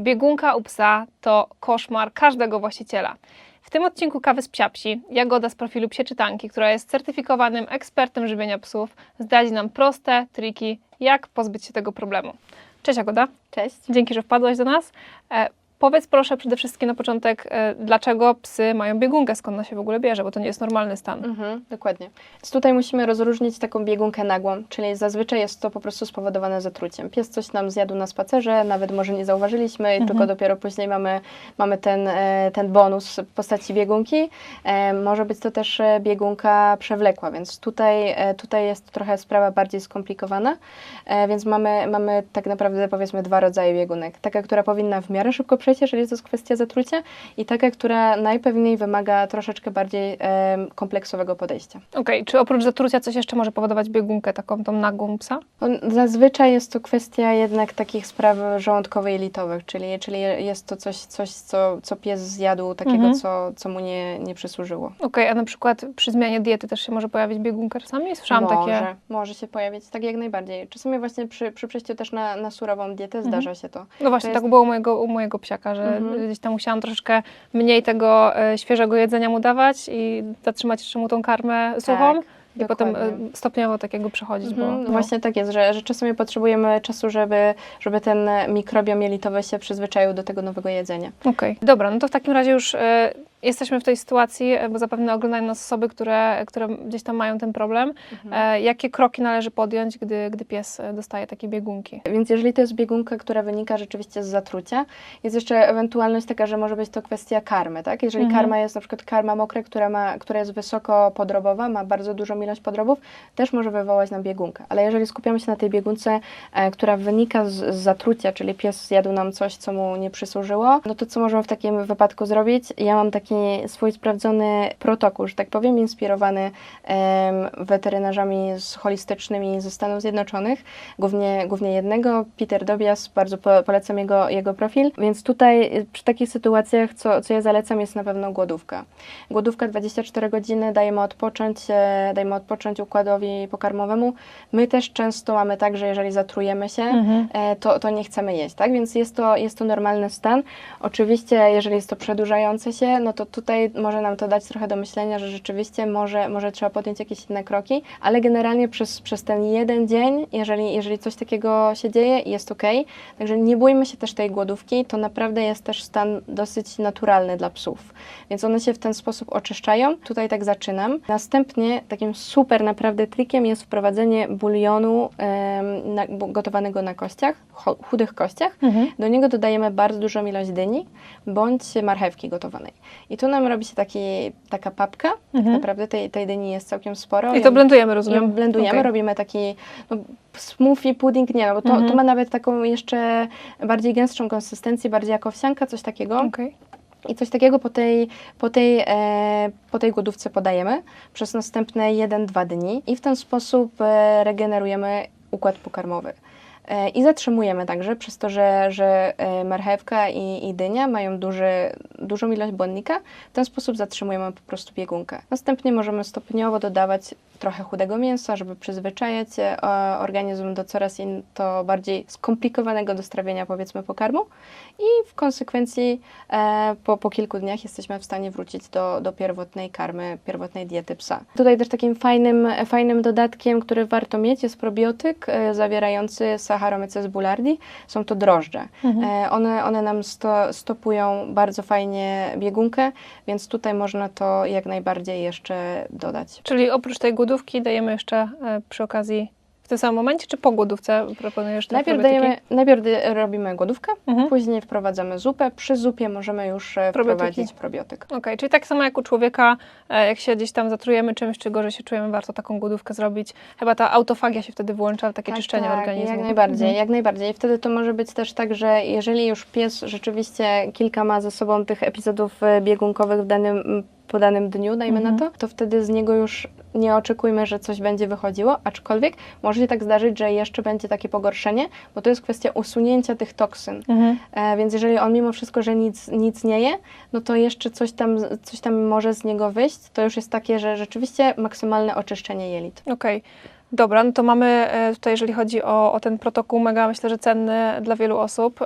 Biegunka u psa to koszmar każdego właściciela. W tym odcinku Kawy z Psiapsi Jagoda z profilu Psie Czytanki, która jest certyfikowanym ekspertem żywienia psów, zdradzi nam proste triki, jak pozbyć się tego problemu. Cześć Jagoda, Cześć. dzięki, że wpadłaś do nas. Powiedz proszę przede wszystkim na początek, e, dlaczego psy mają biegunkę, skąd ona się w ogóle bierze, bo to nie jest normalny stan. Mhm, dokładnie. Więc tutaj musimy rozróżnić taką biegunkę nagłą, czyli zazwyczaj jest to po prostu spowodowane zatruciem. Pies coś nam zjadł na spacerze, nawet może nie zauważyliśmy, i tylko dopiero później mamy, mamy ten, e, ten bonus w postaci biegunki. E, Może być to też biegunka przewlekła, więc tutaj, tutaj jest trochę sprawa bardziej skomplikowana, więc mamy, mamy tak naprawdę powiedzmy dwa rodzaje biegunek. Taka, która powinna w miarę szybko przejść, jeżeli to jest kwestia zatrucia i taka, która najpewniej wymaga troszeczkę bardziej kompleksowego podejścia. Okej, czy oprócz zatrucia coś jeszcze może powodować biegunkę taką tą nagłą psa? Zazwyczaj jest to kwestia jednak takich spraw żołądkowo-jelitowych, czyli, czyli jest to coś, coś co, co pies zjadł takiego, Mhm. co, co mu nie, nie przysłużyło. Okej, a na przykład przy zmianie diety też się może pojawić biegunka czasami? Słyszałam może, takie... może się pojawić, tak jak najbardziej. Czasami właśnie przy, przy przejściu też na, na surową dietę zdarza się to. No właśnie, To jest- tak było u mojego, u mojego psiaka, że Mhm. gdzieś tam musiałam troszeczkę mniej tego e, świeżego jedzenia mu dawać i zatrzymać jeszcze mu tą karmę suchą i potem Tak, dokładnie. e, stopniowo takiego przechodzić, bo Mhm, no. Właśnie tak jest, że, że czasami potrzebujemy czasu, żeby, żeby ten mikrobiom jelitowy się przyzwyczaił do tego nowego jedzenia. Okej, dobra, no to w takim razie już e, jesteśmy w tej sytuacji, e, bo zapewne oglądają nas osoby, które, które gdzieś tam mają ten problem. Mhm. E, jakie kroki należy podjąć, gdy, gdy pies e, dostaje takie biegunki? Więc jeżeli to jest biegunka, która wynika rzeczywiście z zatrucia, jest jeszcze ewentualność taka, że może być to kwestia karmy, tak? Jeżeli Mhm. karma jest na przykład karma mokra, która, ma, która jest wysoko podrobowa, ma bardzo dużą ilość podrobów, też może wywołać nam biegunkę. Ale jeżeli skupiamy się na tej biegunce, która wynika z, z zatrucia, czyli pies zjadł nam coś, co mu nie przysłużyło, no to co możemy w takim wypadku zrobić? Ja mam taki swój sprawdzony protokół, że tak powiem, inspirowany weterynarzami z holistycznymi ze Stanów Zjednoczonych, głównie, głównie jednego, Peter Dobias, bardzo po, polecam jego, jego profil, więc tutaj y, przy takich sytuacjach, co, co ja zalecam, jest na pewno głodówka. Głodówka 24 godziny, dajemy odpocząć, e, dajemy odpocząć układowi pokarmowemu. My też często mamy tak, że jeżeli zatrujemy się, Mhm. e, to, to nie chcemy jeść, tak? Więc jest to, jest to normalny stan. Oczywiście, jeżeli jest to przedłużające się, no to tutaj może nam to dać trochę do myślenia, że rzeczywiście może, może trzeba podjąć jakieś inne kroki, ale generalnie przez, przez ten jeden dzień, jeżeli, jeżeli coś takiego się dzieje, jest ok. Także nie bójmy się też tej głodówki, to naprawdę jest też stan dosyć naturalny dla psów. Więc one się w ten sposób oczyszczają. Tutaj tak zaczynam. Następnie takim super naprawdę trikiem jest wprowadzenie bulionu em, na, gotowanego na kościach, chudych kościach. Mhm. Do niego dodajemy bardzo dużą ilość dyni bądź marchewki gotowanej. I tu nam robi się taki, taka papka. Tak Mhm. naprawdę tej, tej dyni jest całkiem sporo. I to Ją- blendujemy, rozumiem? ją blendujemy, Okej. robimy taki no, smoothie, pudding, nie, no, bo to, Mhm. to ma nawet taką jeszcze bardziej gęstszą konsystencję, bardziej jak owsianka, coś takiego. Okej. I coś takiego po tej, po tej, e, po tej głodówce podajemy przez następne 1-2 dni i w ten sposób e, regenerujemy układ pokarmowy. E, I zatrzymujemy także przez to, że, że e, marchewka i, i dynia mają duży, dużą ilość błonnika. W ten sposób zatrzymujemy po prostu biegunkę. Następnie możemy stopniowo dodawać trochę chudego mięsa, żeby przyzwyczajać e, organizm do coraz in, to bardziej skomplikowanego do strawienia powiedzmy pokarmu i w konsekwencji e, po, po kilku dniach jesteśmy w stanie wrócić do, do pierwotnej karmy, pierwotnej diety psa. Tutaj też takim fajnym, fajnym dodatkiem, który warto mieć jest probiotyk e, zawierający Saccharomyces boulardii. Są to drożdże. Mhm. E, one, one nam sto, stopują bardzo fajnie biegunkę, więc tutaj można to jak najbardziej jeszcze dodać. Czyli oprócz tej głodówki dajemy jeszcze e, przy okazji tym samym momencie, czy po głodówce proponujesz te Najpierw, dajemy, najpierw robimy głodówkę, Mhm. później wprowadzamy zupę. Przy zupie możemy już e, Probiotyki. wprowadzić probiotyk. Okej, czyli tak samo jak u człowieka, e, jak się gdzieś tam zatrujemy czymś, czy gorzej się czujemy, warto taką głodówkę zrobić. Chyba ta autofagia się wtedy włącza, takie czyszczenie tak, organizmu. Jak najbardziej, Mhm. jak najbardziej. Wtedy to może być też tak, że jeżeli już pies rzeczywiście kilka ma ze sobą tych epizodów e, biegunkowych w danym po danym dniu, dajmy Mhm. na to, to wtedy z niego już nie oczekujmy, że coś będzie wychodziło, aczkolwiek może się tak zdarzyć, że jeszcze będzie takie pogorszenie, bo to jest kwestia usunięcia tych toksyn. Mhm. E, więc jeżeli on mimo wszystko, że nic, nic nie je, no to jeszcze coś tam, coś tam może z niego wyjść, to już jest takie, że rzeczywiście maksymalne oczyszczenie jelit. Okej. Dobra, no to mamy e, tutaj, jeżeli chodzi o, o ten protokół, mega myślę, że cenny dla wielu osób.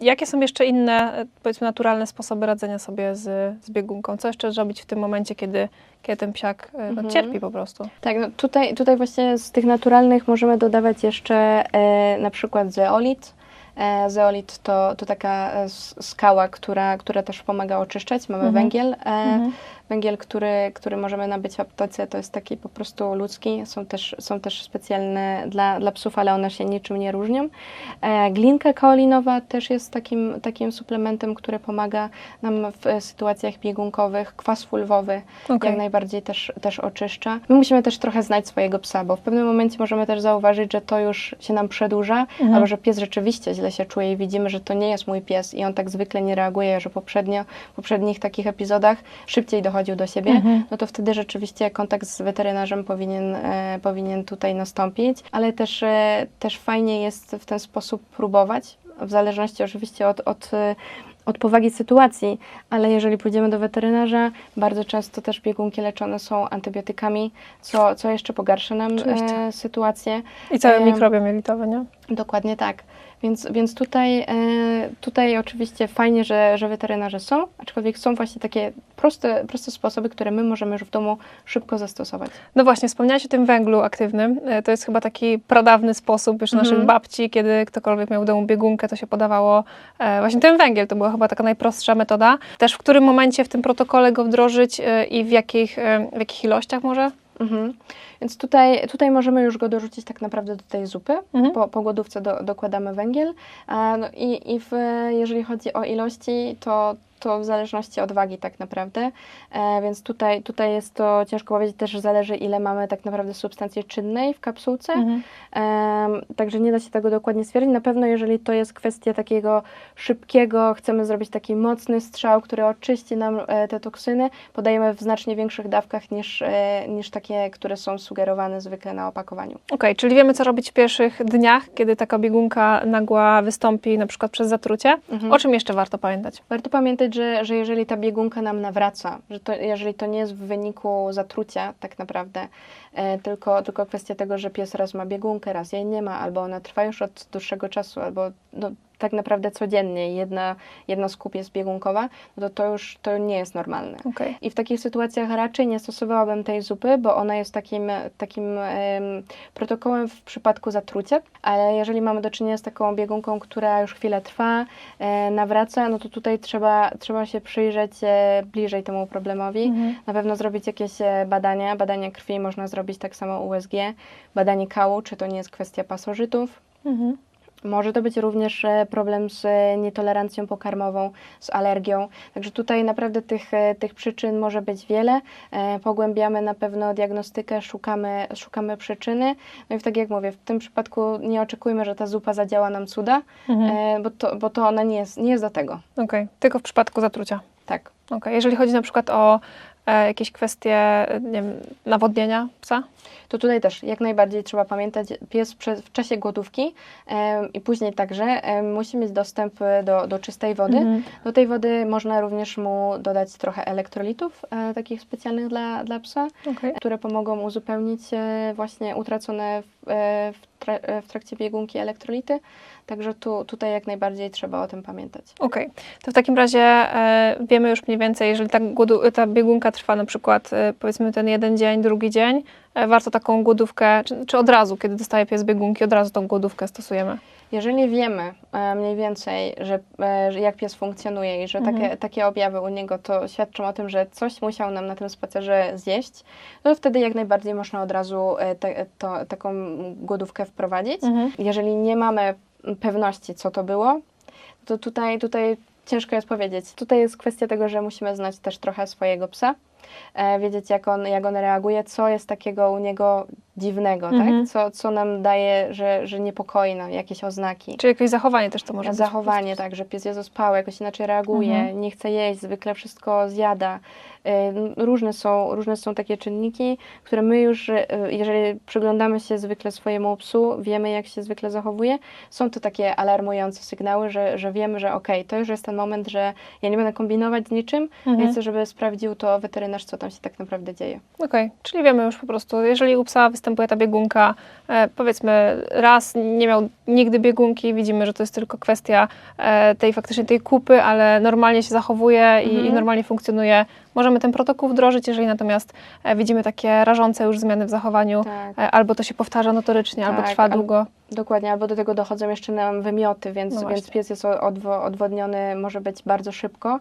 Jakie są jeszcze inne, powiedzmy, naturalne sposoby radzenia sobie z, z biegunką? Co jeszcze zrobić w tym momencie, kiedy, kiedy ten psiak e, no, Mhm. cierpi po prostu? Tak, no tutaj, tutaj właśnie z tych naturalnych możemy dodawać jeszcze e, na przykład zeolit. E, zeolit to, to taka e, skała, która, która też pomaga oczyszczać. Mamy Mhm. węgiel. E, Mhm. Węgiel, który, który możemy nabyć w aptece, to jest taki po prostu ludzki. Są też, są też specjalne dla, dla psów, ale one się niczym nie różnią. E, glinka kaolinowa też jest takim, takim suplementem, który pomaga nam w sytuacjach biegunkowych. Kwas fulwowy Okej. jak najbardziej też, też oczyszcza. My musimy też trochę znać swojego psa, bo w pewnym momencie możemy też zauważyć, że to już się nam przedłuża, Mhm. albo że pies rzeczywiście źle się czuje i widzimy, że to nie jest mój pies i on tak zwykle nie reaguje, że poprzednio, w poprzednich takich epizodach szybciej dochodził do siebie, Mhm. no to wtedy rzeczywiście kontakt z weterynarzem powinien, e, powinien tutaj nastąpić, ale też, e, też fajnie jest w ten sposób próbować, w zależności oczywiście od, od, e, od powagi sytuacji, ale jeżeli pójdziemy do weterynarza, bardzo często też biegunki leczone są antybiotykami, co, co jeszcze pogarsza nam e, sytuację. I cały Em, mikrobiom jelitowy, nie? Dokładnie tak. Więc, więc tutaj, e, tutaj oczywiście fajnie, że, że weterynarze są, aczkolwiek są właśnie takie proste, proste sposoby, które my możemy już w domu szybko zastosować. No właśnie, wspomniałaś o tym węglu aktywnym. E, To jest chyba taki pradawny sposób już Mhm. naszych babci, kiedy ktokolwiek miał w domu biegunkę, to się podawało e, właśnie ten węgiel. To była chyba taka najprostsza metoda. Też w którym momencie w tym protokole go wdrożyć i w jakich, w jakich ilościach może? Mhm. Więc tutaj, tutaj możemy już go dorzucić tak naprawdę do tej zupy. Mhm. Po, po głodówce do, dokładamy węgiel. No i i w, jeżeli chodzi o ilości, to, to w zależności od wagi tak naprawdę. E, więc tutaj, tutaj jest to ciężko powiedzieć, też zależy ile mamy tak naprawdę substancji czynnej w kapsułce. Mhm. Także nie da się tego dokładnie stwierdzić. Na pewno, jeżeli to jest kwestia takiego szybkiego, chcemy zrobić taki mocny strzał, który oczyści nam e, te toksyny, podajemy w znacznie większych dawkach niż, e, niż takie, które są sugerowane zwykle na opakowaniu. Okej, czyli wiemy, co robić w pierwszych dniach, kiedy taka biegunka nagła wystąpi, na przykład przez zatrucie. Mhm. O czym jeszcze warto pamiętać? Warto pamiętać, że, że jeżeli ta biegunka nam nawraca, że to, jeżeli to nie jest w wyniku zatrucia tak naprawdę, e, tylko, tylko kwestia tego, że pies raz ma biegunkę, raz jej nie ma, albo ona trwa już od dłuższego czasu, albo no, tak naprawdę codziennie jedna, jedna skup jest biegunkowa, no to to już to nie jest normalne. Okej. I w takich sytuacjach raczej nie stosowałabym tej zupy, bo ona jest takim, takim em, protokołem w przypadku zatrucia, ale jeżeli mamy do czynienia z taką biegunką, która już chwilę trwa, e, nawraca, no to tutaj trzeba, trzeba się przyjrzeć e, bliżej temu problemowi. Mhm. Na pewno zrobić jakieś e, badania. Badania krwi można zrobić tak samo USG, badanie kału, czy to nie jest kwestia pasożytów. Mhm. Może to być również e, problem z e, nietolerancją pokarmową, z alergią. Także tutaj naprawdę tych, e, tych przyczyn może być wiele. Pogłębiamy na pewno diagnostykę, szukamy, szukamy przyczyny. No i tak jak mówię, w tym przypadku nie oczekujmy, że ta zupa zadziała nam cuda, Mhm. bo, to, bo to ona nie jest, nie jest do tego. Okej, tylko w przypadku zatrucia. Tak. Okej, jeżeli chodzi na przykład o jakieś kwestie, e, nie wiem, nawodnienia psa? To tutaj też jak najbardziej trzeba pamiętać, pies prze, w czasie głodówki em, i później także em, musi mieć dostęp e, do, do czystej wody. Mhm. Do tej wody można również mu dodać trochę elektrolitów, e, takich specjalnych dla, dla psa, Okej. które pomogą uzupełnić e, właśnie utracone w, e, w, tra, e, w trakcie biegunki elektrolity. Także tu, tutaj jak najbardziej trzeba o tym pamiętać. Okej, to w takim razie e, wiemy już mniej więcej, jeżeli ta, ta biegunka trwa na przykład e, powiedzmy ten jeden dzień, drugi dzień, e, warto taką głodówkę, czy, czy od razu, kiedy dostaje pies biegunki, od razu tą głodówkę stosujemy. Jeżeli wiemy e, mniej więcej, że, e, że jak pies funkcjonuje i że Mhm. takie, takie objawy u niego to świadczą o tym, że coś musiał nam na tym spacerze zjeść, to wtedy jak najbardziej można od razu e, te, to, taką głodówkę wprowadzić. Mhm. Jeżeli nie mamy pewności, co to było, to tutaj, tutaj ciężko jest powiedzieć. Tutaj jest kwestia tego, że musimy znać też trochę swojego psa, wiedzieć jak on, jak on reaguje, co jest takiego u niego dziwnego, Mhm. tak? co, co nam daje, że, że niepokoi nam, jakieś oznaki. Czy jakieś zachowanie też to może być? Zachowanie, tak, że pies jest ospały, jakoś inaczej reaguje, Mhm. nie chce jeść, zwykle wszystko zjada. Różne są, różne są takie czynniki, które my już, e, jeżeli przyglądamy się zwykle swojemu psu, wiemy jak się zwykle zachowuje, są to takie alarmujące sygnały, że, że wiemy, że okej, to już jest ten moment, że ja nie będę kombinować z niczym, Mhm. więc żeby sprawdził to weterynarz, co tam się tak naprawdę dzieje. Okej, czyli wiemy już po prostu, jeżeli u psa występuje ta biegunka, e, powiedzmy raz nie miał nigdy biegunki, widzimy, że to jest tylko kwestia e, tej faktycznie tej kupy, ale normalnie się zachowuje i, Mhm. i normalnie funkcjonuje. Możemy ten protokół wdrożyć, jeżeli natomiast e, widzimy takie rażące już zmiany w zachowaniu, Tak. e, albo to się powtarza notorycznie, albo Tak, trwa al- długo. Dokładnie, albo do tego dochodzą jeszcze nam wymioty, więc, No więc pies jest odwo, odwodniony, może być bardzo szybko.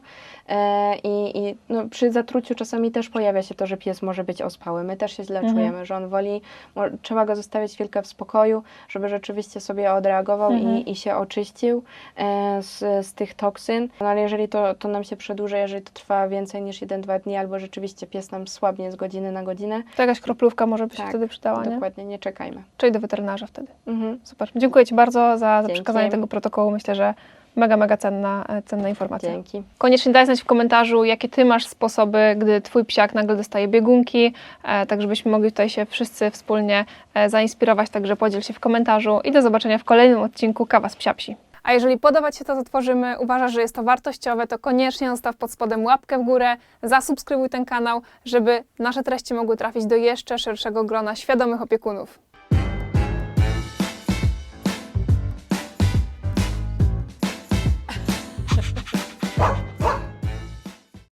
E, I i no, przy zatruciu czasami też pojawia się to, że pies może być ospały. My też się źle Mhm. czujemy, że on woli, trzeba go zostawić chwilkę w spokoju, żeby rzeczywiście sobie odreagował Mhm. i, i się oczyścił e, z, z tych toksyn. No, ale jeżeli to, to nam się przedłuża, jeżeli to trwa więcej niż 1-2 dni, albo rzeczywiście pies nam słabnie z godziny na godzinę, To jakaś kroplówka może by się Tak, wtedy przydała, nie? dokładnie nie czekajmy. Czyli do weterynarza wtedy. Mhm. Super. Dziękuję Ci bardzo za, za przekazanie tego protokołu. Myślę, że mega, mega cenna, e, cenna informacja. Dzięki. Koniecznie daj znać w komentarzu, jakie Ty masz sposoby, gdy Twój psiak nagle dostaje biegunki, e, tak żebyśmy mogli tutaj się wszyscy wspólnie e, zainspirować, także podziel się w komentarzu i do zobaczenia w kolejnym odcinku Kawa z Psiapsi. A jeżeli podoba Ci się to, co tworzymy, uważasz, że jest to wartościowe, to koniecznie zostaw pod spodem łapkę w górę, zasubskrybuj ten kanał, żeby nasze treści mogły trafić do jeszcze szerszego grona świadomych opiekunów.